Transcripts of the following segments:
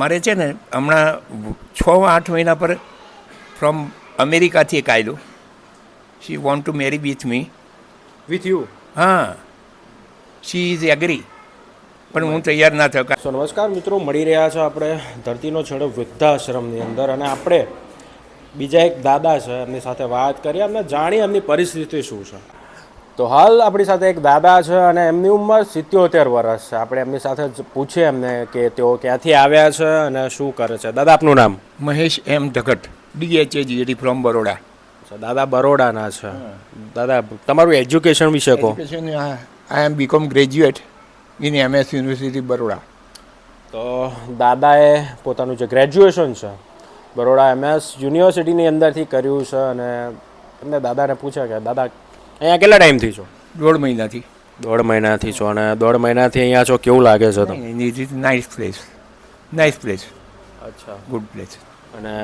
મારે છે ને હમણાં છ આઠ મહિના પર ફ્રોમ અમેરિકાથી એક આવેલું she want to marry with me with you હા. શી ઇઝ એગ્રી પણ હું તૈયાર ના થયો. સો નમસ્કાર મિત્રો મળી રહ્યા છો આપણે ધરતીનો છેડો વૃદ્ધાશ્રમની અંદર અને આપણે બીજા એક દાદા છે એમની સાથે વાત કરીએ એમને જાણીએ એમની પરિસ્થિતિ શું છે. તો હાલ આપણી સાથે એક દાદા છે અને એમની ઉંમર સિત્યોતેર વર્ષ છે. આપણે એમની સાથે પૂછીએ એમને કે તેઓ ક્યાંથી આવ્યા છે અને શું કરે છે. દાદા આપનું નામ? Mahesh M Dhagat DHA GAT from Baroda. દાદા બરોડાના છે. દાદા તમારું એજ્યુકેશન વિશે કહો. I am BCom graduate in MS university Baroda. તો દાદાએ પોતાનું જે ગ્રેજ્યુએશન છે બરોડા એમએસ યુનિવર્સિટીની અંદરથી કર્યું છે અને એમને દાદાને પૂછ્યા કે દાદા અહીંયા કેટલા ટાઈમથી છો? દોઢ મહિનાથી. દોઢ મહિનાથી છો. અને દોઢ મહિનાથી અહીંયા છો કેવું લાગે છે તમને? નાઇસ પ્લેસ નાઇસ પ્લેસ અચ્છા. ગુડ પ્લેસ અને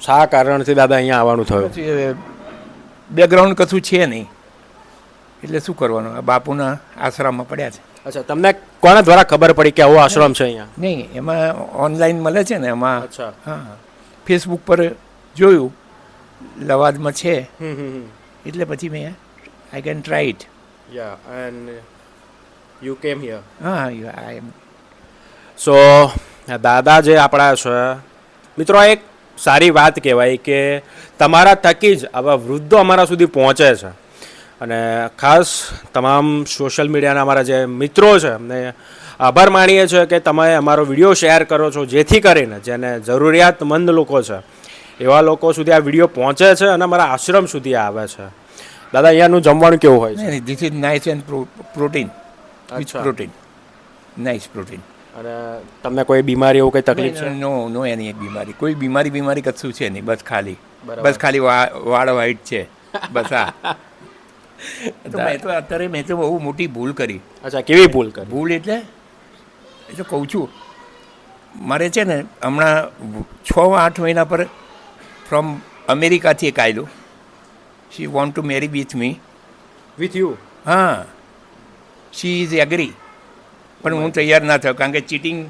શા કારણથી દાદા અહીંયા આવવાનું થયું? બેકગ્રાઉન્ડ કશું છે નહીં. એટલે શું કરવાનું? આ બાપુના આશ્રમમાં પડ્યા છે. અચ્છા તમને કોના દ્વારા ખબર પડી કે આવો આશ્રમ છે અહીંયા? નહીં એમાં ઓનલાઈન મળે છે ને એમાં અચ્છા. હા. ફેસબુક પર જોયું લવાદમાં છે. એટલે પછી મેં I can try it yeah and you came here હા આઈ am. સો દાદા જે આપણા છે મિત્રો આ એક સારી વાત કહેવાય કે તમારા થકી જ આવા વૃદ્ધો અમારા સુધી પહોંચે છે. અને ખાસ તમામ સોશિયલ મીડિયાના અમારા જે મિત્રો છે એમને આભાર માણીએ છીએ કે તમે અમારો વીડિયો શેર કરો છો જેથી કરીને જેને જરૂરિયાતમંદ લોકો છે એવા લોકો સુધી આ વીડિયો પહોંચે છે અને અમારા આશ્રમ સુધી આવે છે. દાદા અહીંયાનું જમવાનું કેવું હોય છે? This is nice and protein protein nice protein અને તમને કોઈ બીમારી એવું કંઈ તકલીફ છે? નો નો એની બીમારી. કોઈ બીમારી બીમારી કશું છે નહીં બસ ખાલી. બસ ખાલી વાળ વાઈટ છે. બસ આ. તો મેં તો અત્યારે મેં તો બહુ મોટી ભૂલ કરી. અચ્છા કેવી ભૂલ કરી? ભૂલ એટલે એ તો કહું છું મારે છે ને હમણાં છ આઠ મહિના પર ફ્રોમ અમેરિકાથી એક આવેલું she want to marry with me with you હા શી ઇઝ એગ્રી પણ હું તૈયાર ના થયો કારણ કે ચીટિંગ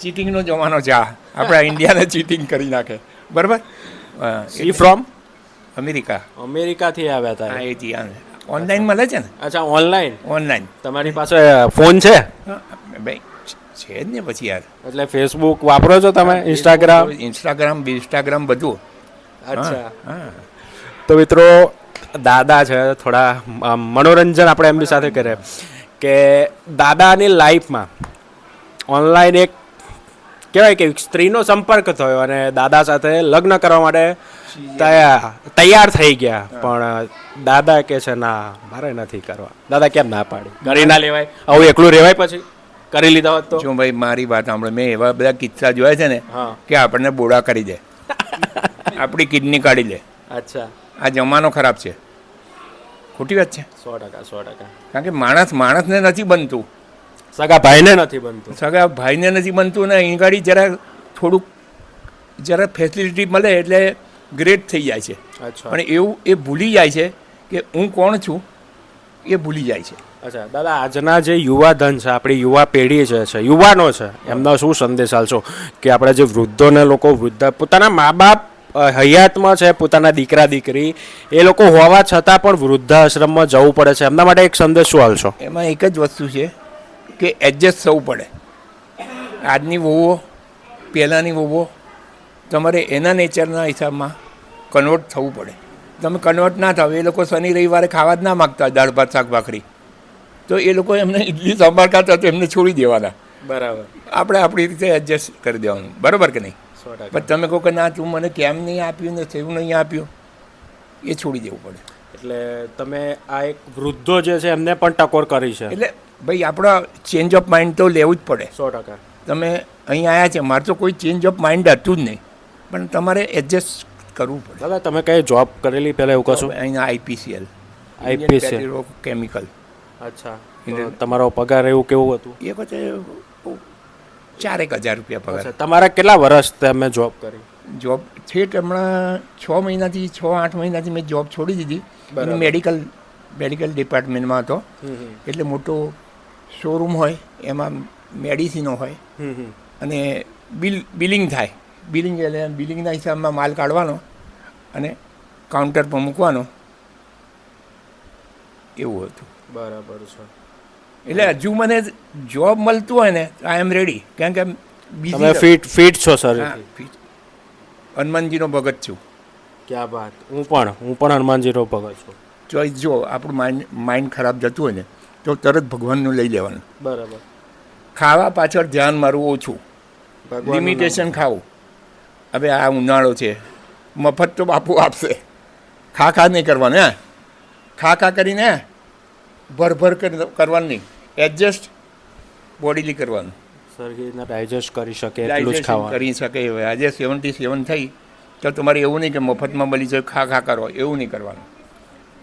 ચીટિંગનો જમાનો છે આ. આપણા ઇન્ડિયાને ચીટિંગ કરી નાખે. બરાબર? See from America. અમેરિકાથી આવ્યા હતા એ ત્યાં ઓનલાઈન મળે છે ને? અચ્છા ઓનલાઈન ઓનલાઈન તમારી પાસે ફોન છે? ભાઈ છે જ ને પછી યાર. એટલે ફેસબુક વાપરો છો તમે? ઇન્સ્ટાગ્રામ ઇન્સ્ટાગ્રામ ઇન્સ્ટાગ્રામ બધું. અચ્છા. હા. તો મિત્રો દાદા છે થોડા મનોરંજન આપણે એમની સાથે કરે કે દાદાની લાઈફમાં ઓનલાઈન એક કહેવાય કે સ્ત્રીનો સંપર્ક થયો અને દાદા સાથે લગ્ન કરવા માટે તૈયાર તૈયાર થઈ ગયા. પણ દાદા કે છે ના મારે નથી કરવા. દાદા કેમ ના પાડી? કરી ના લેવાય. આવું એકલું રહેવાય પછી? કરી લીધા હોત તો? શું ભાઈ મારી વાત સાંભળો. મેં એવા બધા કિસ્સા જોયા છે ને કે આપણને બોડા કરી દે. આપણી કિડની કાઢી લે. અચ્છા. આ જમાનો ખરાબ છે. ખોટી વાત છે? સો ટકા સો ટકા. કારણ કે માણસ માણસને નથી બનતું. સગા ભાઈને નથી બનતું. સગા ભાઈને નથી બનતું ને અહીં ગાડી જરા થોડુંક જરા ફેસિલિટી મળે એટલે ગ્રેટ થઈ જાય છે. અચ્છા. પણ એવું એ ભૂલી જાય છે કે હું કોણ છું એ ભૂલી જાય છે. અચ્છા દાદા આજના જે યુવા ધન છે આપણી યુવા પેઢી છે છે યુવાનો છે એમનો શું સંદેશ આલશો કે આપણે જે વૃદ્ધોને લોકો વૃદ્ધ પોતાના મા બાપ હયાતમાં છે પોતાના દીકરા દીકરી. એ લોકો હોવા છતાં પણ વૃદ્ધાશ્રમમાં જવું પડે છે. એમના માટે એક સંદેશ શું હાલશો એમાં એક જ વસ્તુ છે કે એડજસ્ટ થવું પડે. આજની વહુઓ પહેલાંની વહુઓ તમારે એના નેચરના હિસાબમાં કન્વર્ટ થવું પડે. તમે કન્વર્ટ ના થાવ એ લોકો શનિ રવિવારે ખાવા જ ના માગતા દાળ ભાત શાક ભાખરી. તો એ લોકો એમને ઇડલી સાંભાર ખાતા તો એમને છોડી દેવાના. બરાબર. આપણે આપણી રીતે એડજસ્ટ કરી દેવાનું. બરાબર કે નહીં? સો પણ તમે કહો કે ના તું મને કેમ નહીં આપ્યું ને થયું નહીં આપ્યું? એ છોડી દેવું પડે. એટલે તમે આ એક વૃદ્ધો જે છે એમને પણ ટકોર કરી છે. એટલે ભાઈ આપણા ચેન્જ ઓફ માઇન્ડ તો લેવું જ પડે. સો ટકા. તમે અહીં આવ્યા છે મારે તો કોઈ ચેન્જ ઓફ માઇન્ડ હતું જ નહીં. પણ તમારે એડજસ્ટ કરવું પડે. દાદા તમે કઈ જોબ કરેલી પહેલાં એવું કશું? અહીંયા આઈપીસીએલ આઈપીસીએલ કેમિકલ અચ્છા. તમારો પગાર એવું કેવું હતું? એ વખતે બહુ ચારેક હજાર રૂપિયા પગાર. તમારા કેટલા વર્ષ તમે જોબ કરી? જોબ છેક હમણાં છ મહિનાથી છ આઠ મહિનાથી મેં જોબ છોડી દીધી. એની મેડિકલ મેડિકલ ડિપાર્ટમેન્ટમાં હતો. એટલે મોટો શોરૂમ હોય એમાં મેડિસિનો હોય. અને બિલ બિલિંગ થાય. બિલિંગ એટલે બિલિંગના હિસાબમાં માલ કાઢવાનો અને કાઉન્ટર પર મૂકવાનો. એવું હતું. બરાબર છે. એટલે હજુ મને જોબ મળતું હોય ને આઈ એમ રેડી કારણ કે બીજી ફિટ ફિટ છો સર હનુમાનજીનો ભગત છું. ક્યાં વાત. હું પણ હું પણ હનુમાનજીનો ભગત છું. ચોઈસ જો આપણું માઇન્ડ માઇન્ડ ખરાબ જતું હોય ને તો તરત ભગવાનનું લઈ લેવાનું. બરાબર. ખાવા પાછળ ધ્યાન મારું ઓછું. લિમિટેશન ખાવું. હવે આ ઉનાળો છે. મફત તો બાપુ આપશે. ખા ખા નહીં કરવાનું હે? ખા ખા કરીને ભરભર કરી- કરવાનું નહીં. એડજસ્ટ બોડીલી કરવાનું. શરીરને ડાયજેસ્ટ કરી શકે એટલું જ ખાવાનું. કરી શકે હવે આજે સેવન્ટી સેવન થઈ તો તમારે એવું નહીં કે મફતમાં મળી જાય ખા ખા કરો એવું નહીં કરવાનું.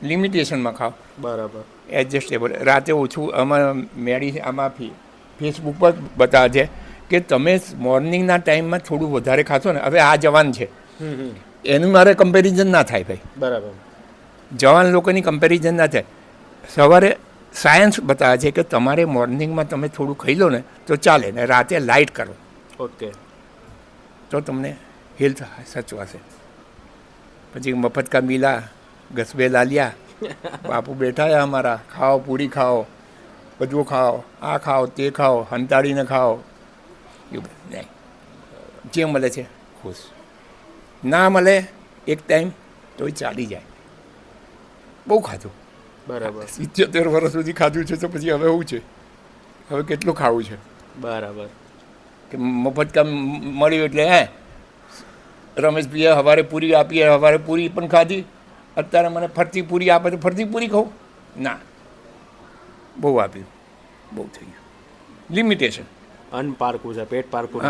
લિમિટેશનમાં ખાઓ. બરાબર. એડજસ્ટેબલ રાતે ઓછું આમાં મેડી આમાં ફી ફેસબુક પર બતાવે છે કે તમે મોર્નિંગના ટાઈમમાં થોડું વધારે ખાશો ને હવે આ જવાન છે. એનું મારે કમ્પેરિઝન ના થાય ભાઈ. બરાબર. જવાન લોકોની કમ્પેરિઝન ના થાય. સવારે સાયન્સ બતાવે છે કે તમારે મોર્નિંગમાં તમે થોડું ખાઈ લો ને તો ચાલે ને રાતે લાઇટ કરો. ઓકે. તો તમને હેલ્થ સચવાશે. પછી મફત કા મિલા ગસબે લાલિયા બાપુ બેઠા છે અમારા ખાઓ પૂરી ખાઓ બધું ખાઓ આ ખાઓ તે ખાઓ હંતાડીને ખાઓ. એવું બધું નહીં. જે મળે છે ખુશ. ના મળે એક ટાઈમ તોય ચાલી જાય. બહુ ખાધું. બરાબર. સિત્યોતેર વર્ષ સુધી ખાધું છે તો પછી હવે શું છે? હવે કેટલું ખાવું છે? બરાબર. કે મફત કામ મળ્યું એટલે હે? રમેશભાઈએ સવારે પૂરી આપી સવારે પૂરી પણ ખાધી. અત્યારે મને ફરતી પૂરી આપે તો ફરતી પૂરી ખાઉં? ના. બહુ આપ્યું. બહુ થઈ ગયું. લિમિટેશન અન્ન પારકું છે પેટ પારકું.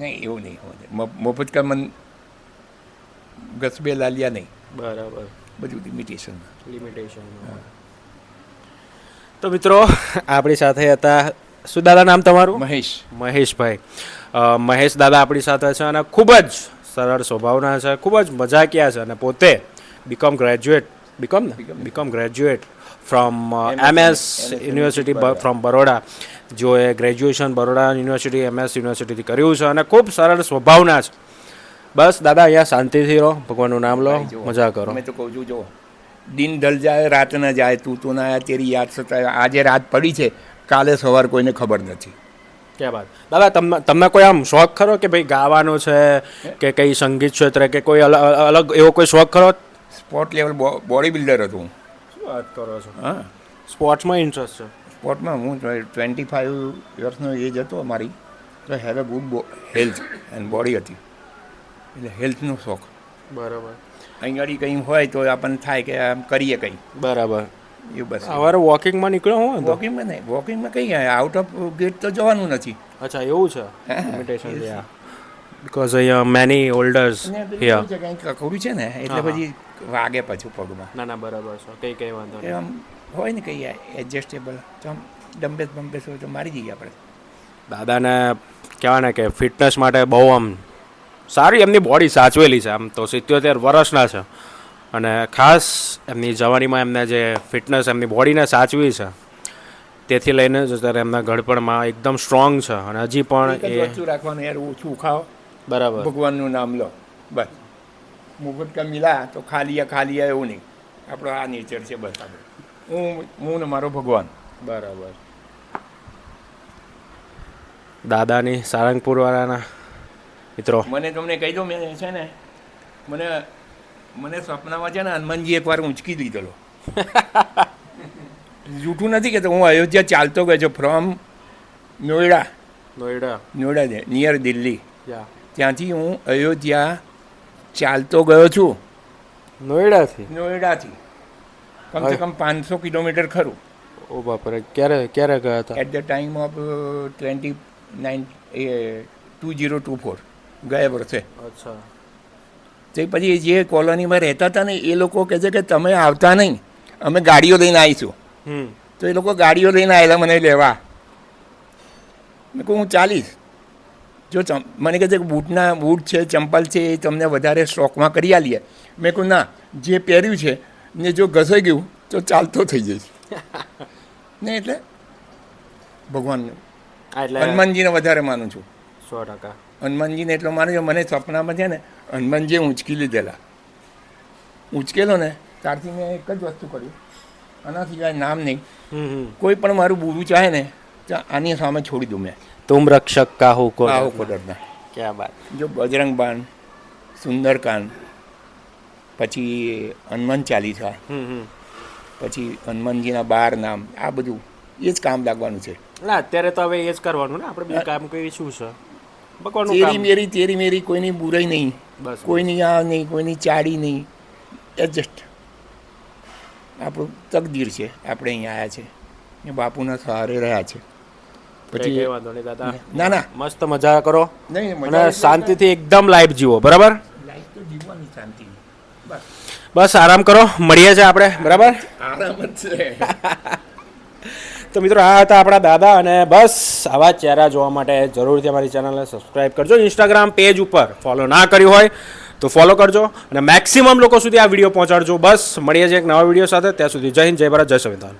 નહીં એવું નહીં મફત કામ મન ગસબે લાલિયા નહીં. બરાબર. બધું લિમિટેશનમાં લિમિટેશન તો મિત્રો આપણી સાથે હતા શું દાદા નામ તમારું? મહેશ. મહેશભાઈ. મહેશ દાદા આપણી સાથે છે અને ખૂબ જ સરળ સ્વભાવના છે ખૂબ જ મજાકિયા છે અને પોતે બીકોમ ગ્રેજ્યુએટ બીકોમ ને? BCom graduate from MS university from Baroda જોએ ગ્રેજ્યુએશન બરોડા યુનિવર્સિટી એમએસ યુનિવર્સિટીથી કર્યું છે અને ખૂબ સરળ સ્વભાવના છે. બસ દાદા અહીંયા શાંતિથી રહો ભગવાનનું નામ લો મજા કરો. મેં તો કહું છું જો દિન ઢલ જાય રાત ના જાય તું તું ના તેરી યાદ સતાય. આજે રાત પડી છે કાલે સવાર કોઈને ખબર નથી. ક્યાં વાત? દાદા તમને તમને કોઈ આમ શોખ ખરો કે ભાઈ ગાવાનો છે કે કઈ સંગીત ક્ષેત્રે કે કોઈ અલ- અલગ એવો કોઈ શોખ ખરો? સ્પોર્ટ લેવલ બોડી બિલ્ડર હતો હું. શું વાત કરો છો? હા. સ્પોર્ટ્સમાં ઇન્ટરેસ્ટ છે? સ્પોર્ટમાં હું ટ્વેન્ટી ફાઇવ યર્સનો એજ હતો મારી તો have a good health and body હતી. એટલે હેલ્થનો શોખ. બરાબર. અહીં ગાડી કંઈ હોય તો આપણને થાય કે આમ કરીએ કંઈ. બરાબર. એ બસ. સવારે વોકિંગમાં નીકળ્યો હું વોકિંગમાં નહીં. વોકિંગમાં કંઈ આઉટ ઓફ ગેટ તો જવાનું નથી. અચ્છા એવું છે? ઇન્વિટેશન બિકોઝ બીકોઝ અહીંયા મેની ઓલ્ડર્સ કંઈક કકડું છે ને એટલે. પછી વાગે પાછું પગમાં. ના ના બરાબર છે. કંઈ કઈ વાંધો નહીં. આમ હોય ને કંઈ એડજસ્ટેબલ તો આમ ડમ્બેસ બમ્બેસ હોય તો મારી જઈએ આપણે. દાદાને કહેવાય ને કે ફિટનેસ માટે બહુ આમ સારી એમની બોડી સાચવેલી છે. આમ તો સિત્યોતેર વર્ષના છે. અને ખાસ એમની જવાનીમાં એમને જે ફિટનેસ એમની બોડીને સાચવી છે તેથી લઈને જ અત્યારે એમના ઘડપણમાં એકદમ સ્ટ્રોંગ છે. અને હજી પણ એ રાખવાનું યાર ઓછું ખાઓ. બરાબર. ભગવાનનું નામ લો. બસ. મુગટ કા મિલા તો ખાલીયા ખાલીયા એવું નહીં. આપણો આ નેચર છે બસ હું હું ને મારો ભગવાન. બરાબર. દાદાની સારંગપુરવાળાના મિત્રો. મને તમને કહી દઉં મેં છે ને મને મને સ્વપ્નમાં છે ને હનુમાનજી એકવાર ઊંચકી દીધેલો. જૂઠું નથી કે હું અયોધ્યા ચાલતો ગયો છું ફ્રોમ નોઈડા. નોઈડા. નોઈડા છે નિયર દિલ્હી. ત્યાંથી હું અયોધ્યા ચાલતો ગયો છું. નોઈડાથી? નોઈડાથી. કમસે કમ પાંચસો કિલોમીટર ખરું. ઓ બાપરે ક્યારે ક્યારે ગયા હતા? At the time of twenty nine A two zero two four ગયા વર્ષે અચ્છા. તે પછી જે કોલોનીમાં રહેતા હતા ને એ લોકો કહે છે કે તમે આવતા નહીં અમે ગાડીઓ લઈને આવીશું. તો એ લોકો ગાડીઓ લઈને આવેલા મને લેવા. મેં કહું હું ચાલીશ. જો મને કહે છે કે બૂટના બૂટ છે ચંપલ છે એ તમને વધારે સ્ટોકમાં કરી આલીએ. મેં કહું ના જે પહેર્યું છે ને જો ઘસાઈ ગયું તો ચાલતો થઈ જઈશ. ને એટલે ભગવાનનું હનુમાનજીને વધારે માનું છું. સો ટકા. હનુમાનજીને એટલો માનજો મને સપનામાં છે ને હનુમાનજીએ ઊંચકી લીધેલા. ઊંચકેલો ને ત્યારથી મેં એક જ વસ્તુ કર્યું આના સિવાય નામ નહીં. કોઈ પણ મારું બુરું ચાહે ને તો આની સામે છોડી દઉં મેં. તુમ રક્ષક કાહુ કો આવો કોડરના ક્યાં બાત. જો બજરંગ બાણ સુંદરકાંડ પછી હનુમાન ચાલીસા પછી હનુમાનજીના બાર નામ આ બધું એ જ કામ લાગવાનું છે. ના અત્યારે તો હવે એ જ કરવાનું ને આપણે બીજું કામ કઈ શું છે ભગવાનનું તેરી મેરી તેરી મેરી કોઈની બુરાઈ નહીં. બસ કોઈની આ નહીં કોઈની ચાડી નહીં. એડજસ્ટ આપણું તકદીર છે. આપણે અહીંયા આવ્યા છે. ને બાપુના સહારે રહ્યા છે. પછી વાંધો નહીં દાદા. ના ના મસ્ત મજા કરો. નહીં અને શાંતિથી એકદમ લાઈફ જીવો બરાબર? લાઈફ તો જીવવાની શાંતિ. બસ. બસ આરામ કરો. મળીએ છીએ આપણે બરાબર? આરામ જ છે. તો મિત્રો, આ હતા આપણા દાદા અને બસ. આવા ચહેરા જોવા માટે જરૂરથી અમારી ચેનલને સબસ્ક્રાઈબ કરજો. ઇન્સ્ટાગ્રામ પેજ ઉપર ફોલો ના કર્યું હોય તો ફોલો કરજો અને મેક્સિમમ લોકો સુધી આ વીડિયો પહોંચાડજો. બસ, મળીએ છીએ એક નવા વીડિયો સાથે. ત્યાં સુધી જય હિન્દ, જય ભારત, જય સંવિધાન.